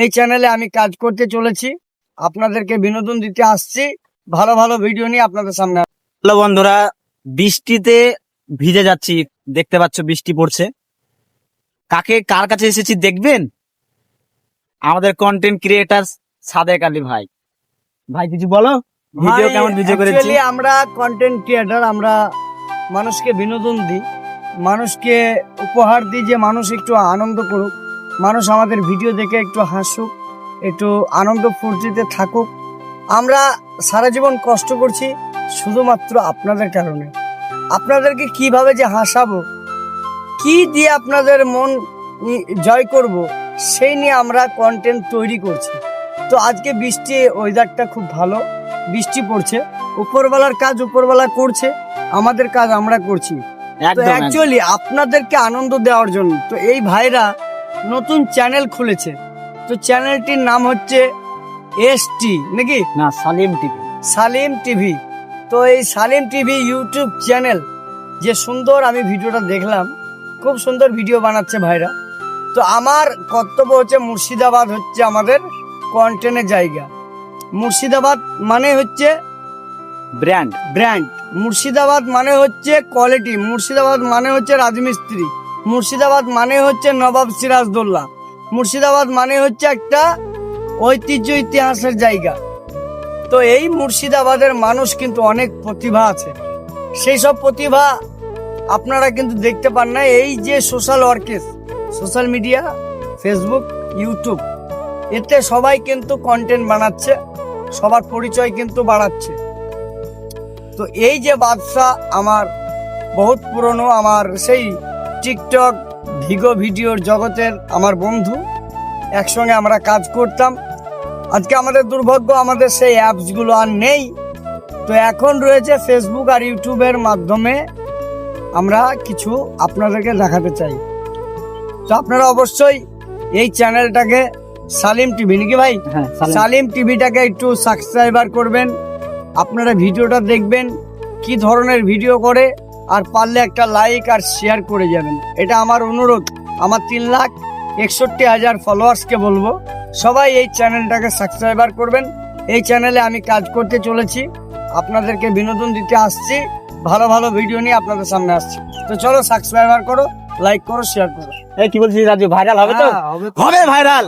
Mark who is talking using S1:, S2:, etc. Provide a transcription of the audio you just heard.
S1: এই চ্যানেলে আমি কাজ করতে চলেছি। আপনাদেরকে বিনোদন দিতে আসছি। ভালো ভালো ভিডিও নিয়ে আপনাদের সামনে।
S2: হ্যালো বন্ধুরা বৃষ্টিতে ভিজে যাচ্ছি। দেখতে পাচ্ছ বৃষ্টি পড়ছে। কাকে কার কাছে এসেছি দেখবেন? আমাদের কন্টেন্ট ক্রিয়েটার সাদেক আলী ভাই। ভাই কিছু বলো? ভিডিও কেমন ভিডিও করেছি?
S1: আমরা কন্টেন্ট ক্রিয়েটার আমরা মানুষকে বিনোদন দিই। মানুষকে উপহার দিই যে মানুষ একটু আনন্দ করুক। মানুষ আমাদের ভিডিও দেখে একটু হাসুক একটু আনন্দ ফুর্তিতে থাকুক। আমরা সারা জীবন কষ্ট করছি শুধুমাত্র আপনাদের কারণে। আপনাদেরকে কীভাবে যে হাসাবো কি দিয়ে আপনাদের মন জয় করব সেই নিয়ে আমরা কন্টেন্ট তৈরি করছি। তো আজকে বৃষ্টি ওয়েদারটা খুব ভালো বৃষ্টি পড়ছে উপরবেলার কাজ উপরবেলা করছে আমাদের কাজ আমরা করছি। অ্যাকচুয়ালি আপনাদেরকে আনন্দ দেওয়ার জন্য তো এই ভাইরা নতুন চ্যানেল খুলেছে। তো চ্যানেলটির নাম হচ্ছে এস টি নাকি?
S2: না সালিম টিভি
S1: সালিম টিভি তো এই সালিম টিভি ইউটিউব চ্যানেল যে সুন্দর আমি ভিডিওটা দেখলাম খুব সুন্দর ভিডিও বানাচ্ছে ভাইরা। তো আমার কর্তব্য হচ্ছে মুর্শিদাবাদ হচ্ছে আমাদের কন্টেন্টের জায়গা। মুর্শিদাবাদ মানে হচ্ছে
S2: ব্র্যান্ড
S1: ব্র্যান্ড মুর্শিদাবাদ মানে হচ্ছে কোয়ালিটি মুর্শিদাবাদ মানে হচ্ছে রাজমিস্ত্রি। মুর্শিদাবাদ মানে হচ্ছে নবাব সিরাজদৌল্লা। মুর্শিদাবাদ মানে হচ্ছে একটা ঐতিহ্য ইতিহাসের জায়গা। তো এই মুর্শিদাবাদের মানুষ কিন্তু অনেক প্রতিভা আছে। সেই সব প্রতিভা আপনারা কিন্তু দেখতে পান না। এই যে social workers social media, Facebook, YouTube, এতে সবাই কিন্তু কন্টেন্ট বানাচ্ছে, সবার পরিচয় কিন্তু বাড়াচ্ছে। তো এই যে বাদশা আমার, বহুত পুরনো আমার, সেই টিকটক ভিগো ভিডিওর জগতের আমার বন্ধু। একসঙ্গে আমরা কাজ করতাম। আজকে আমাদের দুর্ভাগ্য আমাদের সেই অ্যাপসগুলো আর নেই। তো এখন রয়েছে ফেসবুক আর ইউটিউবের মাধ্যমে আমরা কিছু আপনাদেরকে দেখাতে চাই। তো আপনারা অবশ্যই এই চ্যানেলটাকে সালিম টিভি নাকি ভাই?
S2: হ্যাঁ সালিম।
S1: সালিম টিভিটাকে একটু সাবস্ক্রাইবার করবেন। আপনারা ভিডিওটা দেখবেন কি ধরনের ভিডিও করে আর পারলে একটা লাইক আর শেয়ার করে যাবেন। এটা আমার অনুরোধ। আমার তিন লাখ একষট্টি হাজার ফলোয়ার্সকে বলব। সবাই এই চ্যানেলটাকে সাবস্ক্রাইবার করবেন। এই চ্যানেলে আমি কাজ করতে চলেছি। আপনাদেরকে বিনোদন দিতে আসছি। ভালো ভালো ভিডিও নিয়ে আপনাদের সামনে আসছি। তো চলো সাবস্ক্রাইবার করো লাইক করো শেয়ার করো।
S2: এই কি বলছিস রাজু? ভাইরাল হবে তো?
S1: হ্যাঁ, হবে তো।
S2: হবে ভাইরাল